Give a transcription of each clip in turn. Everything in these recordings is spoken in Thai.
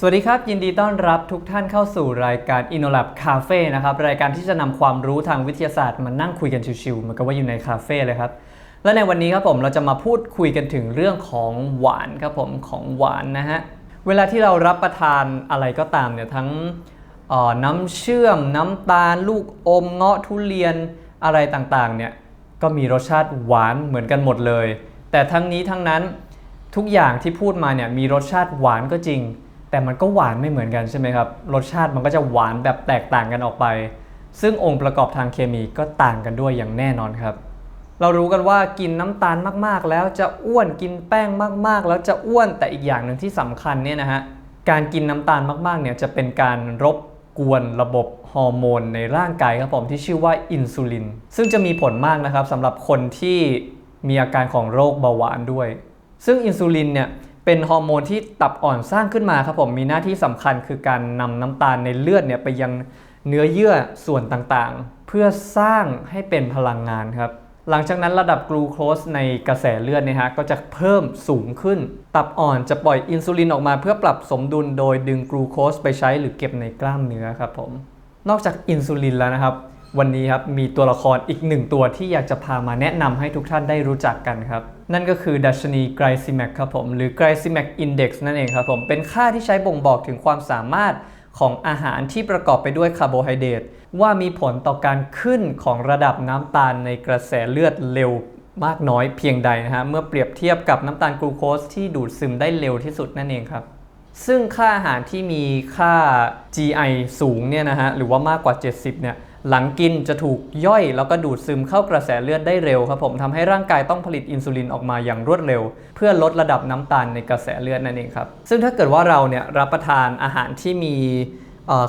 สวัสดีครับ ยินดีต้อนรับทุกท่านเข้าสู่รายการ InnoLab Cafe นะครับ รายการที่จะนำความรู้ทางวิทยาศาสตร์มานั่งคุยกันชิวๆเหมือนกับว่าอยู่ในคาเฟ่เลยครับ และในวันนี้ครับผมเราจะมาพูดคุยกันถึงเรื่องของหวานครับผมของหวานนะฮะ เวลาที่เรารับประทานอะไรก็ตามเนี่ยทั้งน้ำเชื่อม น้ำตาล ลูกอมเงาะทุเรียนอะไรต่างๆเนี่ยก็มีรสชาติหวานเหมือนกันหมดเลย แต่ทั้งนี้ทั้งนั้นทุกอย่างที่พูดมาเนี่ยมีรสชาติหวานก็จริง แต่มันก็หวานไม่เหมือนกันใช่ไหมครับ รสชาติมันก็จะหวานแบบแตกต่างกันออกไป ซึ่งองค์ประกอบทางเคมีก็ต่างกันด้วยอย่างแน่นอนครับ เรารู้กันว่ากินน้ำตาลมากๆ แล้วจะอ้วนกินแป้งมากๆ แล้วจะอ้วนแต่อีกอย่างหนึ่งที่สำคัญเนี่ยนะฮะการกินน้ำตาลมากๆเนี่ยจะเป็นการรบกวนระบบฮอร์โมนในร่างกายครับผมที่ชื่อว่าอินซูลิน ซึ่งจะมีผลมากนะครับสำหรับคนที่มีอาการของโรคเบาหวานด้วย ซึ่งอินซูลินเนี่ย เป็นฮอร์โมนที่ตับอ่อนสร้างขึ้นมาครับผมมีหน้าที่สำคัญคือการนำน้ำตาลในเลือดเนี่ยไปยังเนื้อเยื่อส่วนต่างๆ เพื่อสร้างให้เป็นพลังงานครับหลังจากนั้นระดับกลูโคสในกระแสเลือดเนี่ยฮะก็จะเพิ่มสูงขึ้น ตับอ่อนจะปล่อยอินซูลินออกมาเพื่อปรับสมดุลโดยดึงกลูโคสไปใช้หรือเก็บในกล้ามเนื้อครับผมนอกจากอินซูลินแล้วนะครับ วันนี้ครับมีตัวละครอีกหนึ่งตัวที่อยากจะพามาแนะนำให้ทุกท่านได้รู้จักกันครับ นั่นก็คือดัชนีไกรซิแมกครับผมหรือไกรซิแมกอินเด็กซ์นั่นเองครับผมเป็นค่าที่ใช้บ่งบอกถึงความสามารถของอาหารที่ประกอบไปด้วยคาร์โบไฮเดรตว่ามีผลต่อการขึ้นของระดับน้ำตาลในกระแสเลือดเร็วมากน้อยเพียงใดนะฮะเมื่อเปรียบเทียบกับน้ำตาลกลูโคสที่ดูดซึมได้เร็วที่สุดนั่นเองครับซึ่งค่าอาหารที่มีค่า GI สูงเนี่ยนะฮะหรือว่ามากกว่า 70เนี่ย หลังกินจะถูกย่อยแล้วก็ดูดซึมเข้ากระแสเลือดได้เร็วครับผมทำให้ร่างกายต้องผลิตอินซูลินออกมาอย่างรวดเร็ว เพื่อลดระดับน้ำตาลในกระแสเลือดนั่นเองครับซึ่งถ้าเกิดว่าเราเนี่ยรับประทานอาหารที่มี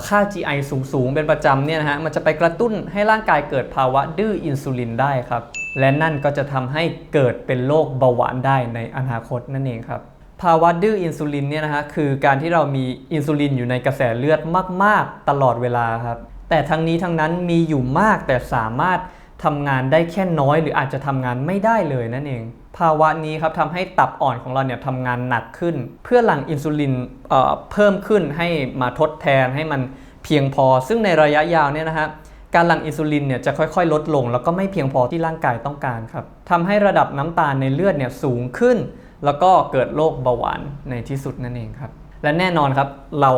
ค่า GI สูงๆ เป็นประจำเนี่ยนะฮะมันจะไปกระตุ้นให้ร่างกายเกิดภาวะดื้ออินซูลินได้ครับและนั่นก็จะทำให้เกิดเป็นโรคเบาหวานได้ในอนาคตนั่นเองครับภาวะดื้ออินซูลินเนี่ยนะฮะคือการที่เรามีอินซูลินอยู่ในกระแสเลือดมาก ๆ ตลอดเวลาครับ แต่ทั้งนี้ทั้งนั้นมีอยู่มากแต่สามารถทำงานได้แค่น้อย หรืออาจจะทำงานไม่ได้เลยนั่นเอง ภาวะนี้ครับทำให้ตับอ่อนของเราเนี่ยทำงานหนักขึ้น เพื่อหลั่งอินซูลินเเพิ่มขึ้นให้มาทดแทนให้มันเพียงพอ ซึ่งในระยะยาวเนี่ยนะฮะการหลั่งอินซูลินเนี่ยจะค่อยๆ ลดลง แล้วก็ไม่เพียงพอที่ร่างกายต้องการครับทำให้ระดับน้ำตาลในเลือดเนี่ยสูงขึ้น แล้วก็เกิดโรคเบาหวานในที่สุดนั่นเองครับและแน่นอนครับเรา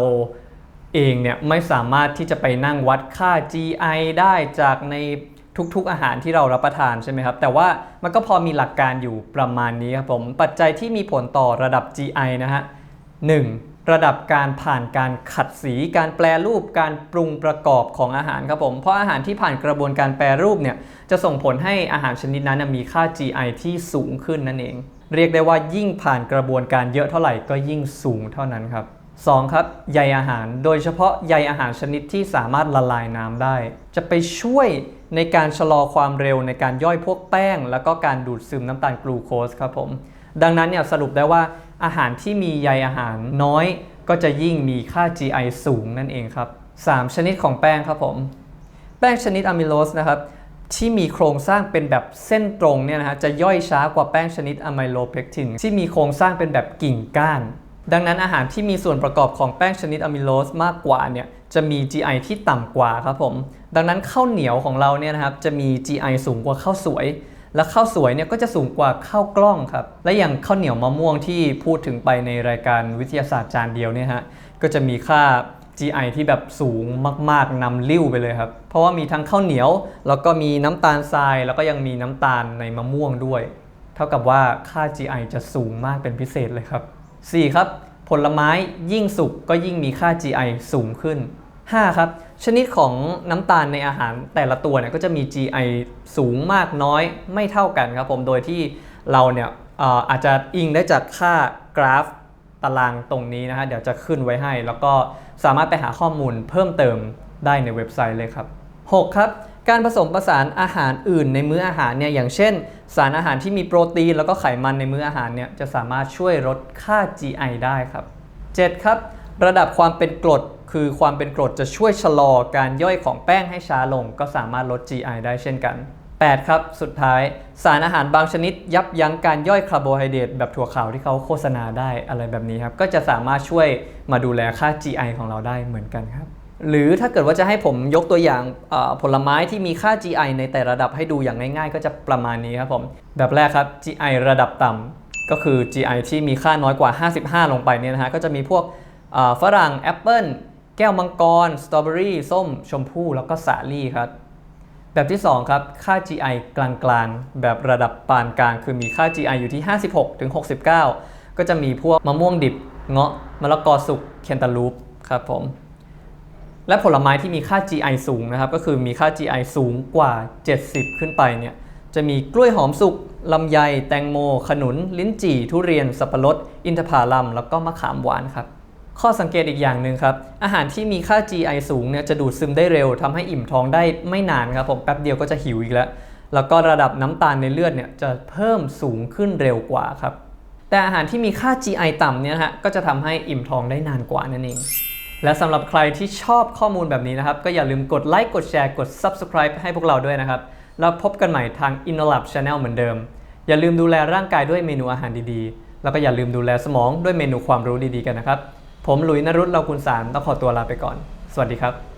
เองเนี่ยไม่สามารถที่จะไปนั่งวัดค่า GI ได้จากในทุกๆอาหารที่เรารับประทานใช่ไหมครับ แต่ว่ามันก็พอมีหลักการอยู่ประมาณนี้ครับผม ปัจจัยที่มีผลต่อระดับ GI นะฮะ 1. ระดับการผ่านการขัดสี การแปรรูป การปรุงประกอบของอาหารครับผม เพราะอาหารที่ผ่านกระบวนการแปรรูปเนี่ยจะส่งผลให้อาหารชนิดนั้นมีค่า GI ที่สูงขึ้นนั่นเอง เรียกได้ว่ายิ่งผ่านกระบวนการเยอะเท่าไหร่ก็ยิ่งสูงเท่านั้นครับ 2. ครับใยอาหาร โดยเฉพาะใยอาหารชนิดที่สามารถละลายน้ำได้ จะไปช่วยในการชะลอความเร็วในการย่อยพวกแป้ง แล้วก็การดูดซึมน้ำตาลกลูโคสครับผมดังนั้นเนี่ยสรุปได้ว่าอาหารที่มีใยอาหารน้อย ก็จะยิ่งมีค่า GI สูงนั่นเองครับ 3. ชนิดของแป้งครับผม แป้งชนิดอะมิโลสนะครับที่มีโครงสร้างเป็นแบบเส้นตรงเนี่ยนะฮะจะย่อยช้ากว่าแป้งชนิดอะไมโลเพกตินที่มีโครงสร้างเป็นแบบกิ่งก้าน ดังนั้นอาหารที่มีส่วนประกอบของแป้งชนิดอะมิโลสมากกว่าเนี่ยจะมี GI ที่ต่ำกว่าครับผม ดังนั้นข้าวเหนียวของเราเนี่ยนะครับจะมี GI สูงกว่าข้าวสวย และข้าวสวยเนี่ยก็จะสูงกว่าข้าวกล้องครับ และอย่างข้าวเหนียวมะม่วงที่พูดถึงไปในรายการวิทยาศาสตร์จานเดียวเนี่ยฮะก็จะมีค่า GI ที่แบบสูงมากๆนำลิ้วไปเลยครับ เพราะว่ามีทั้งข้าวเหนียว แล้วก็มีน้ำตาลทราย แล้วก็ยังมีน้ำตาลในมะม่วงด้วย เท่ากับว่าค่า GI จะสูงมากเป็นพิเศษเลยครับ 4. ครับผลไม้ยิ่งสุกก็ยิ่งมีค่า GI สูงขึ้น 5. ครับชนิดของน้ำตาลในอาหารแต่ละตัวเนี่ยก็จะมี GI สูงมากน้อยไม่เท่ากันครับผม โดยที่เราเนี่ยเอ่ออาจจะอิงได้จากค่ากราฟตารางตรงนี้นะฮะเดี๋ยวจะขึ้นไว้ให้ แล้วก็สามารถไปหาข้อมูลเพิ่มเติมได้ในเว็บไซต์เลยครับ 6. ครับ การผสมผสานอาหารอื่นในมื้ออาหารเนี่ยอย่างเช่น สารอาหารที่มีโปรตีนแล้วก็ไขมันในมื้ออาหารเนี่ยจะสามารถช่วยลดค่า GI ได้ครับ 7. ครับ ระดับความเป็นกรดคือความเป็นกรดจะช่วยชะลอการย่อยของแป้งให้ช้าลง ก็สามารถลด GI ได้เช่นกัน 8 ครับ สุดท้าย สารอาหารบางชนิด ยับยั้งการย่อยคาร์โบไฮเดรตแบบถั่วขาวที่เขาโฆษณาได้อะไรแบบนี้ครับก็จะสามารถช่วยมาดูแลค่า GI ของเราได้เหมือนกันครับ หรือถ้าเกิดว่าจะให้ผมยกตัวอย่างผลไม้ที่มีค่า GI ในแต่ระดับให้ดูอย่างง่ายๆ ก็จะประมาณนี้ครับผม แบบแรกครับ GI ระดับต่ำก็คือ GI ที่มีค่าน้อยกว่า 55 ลงไปเนี่ยนะฮะก็จะมีพวกฝรั่งแอปเปิลแก้วมังกรสตรอเบอรี่ส้ม ชมพู่แล้วก็สาลี่ครับ แบบที่ 2 ครับ ค่า GI กลางๆ แบบระดับปานกลาง คือมีค่า GI อยู่ที่ 56ถึง69 ก็จะมีพวกมะม่วงดิบเงาะมะละกอสุกเคนตาลูปครับผม และผลไม้ที่มีค่า GI สูงนะครับ ก็คือมีค่า GI สูงกว่า 70 ขึ้นไปเนี่ย จะมีกล้วยหอมสุก ลำไย แตงโม ขนุน ลิ้นจี่ ทุเรียน สับปะรด อินทผลัม แล้วก็มะขามหวานครับ ข้อสังเกตอีกอย่างหนึ่งครับ อาหารที่มีค่า GI สูงเนี่ยจะดูดซึมได้เร็วทำให้อิ่มท้องได้ไม่นานครับผม แป๊บเดียวก็จะหิวอีกแล้ว แล้วก็ระดับน้ำตาลในเลือดเนี่ยจะเพิ่มสูงขึ้นเร็วกว่าครับ แต่อาหารที่มีค่า GI ต่ำเนี่ยฮะ ก็จะทำให้อิ่มท้องได้นานกว่านั่นเอง และสำหรับใครที่ชอบข้อมูลแบบนี้นะครับ ก็อย่าลืมกดไลค์กดแชร์กด Subscribe ให้พวกเราด้วยนะครับ แล้วพบกันใหม่ทาง InnoLab Channel เหมือนเดิม อย่าลืมดูแลร่างกายด้วยเมนูอาหารดีๆ แล้วก็อย่าลืมดูแลสมองด้วยเมนูความรู้ดีๆกันนะครับ ผมหลุยนรุตเราคุณสารต้องขอตัวลาไปก่อน สวัสดีครับ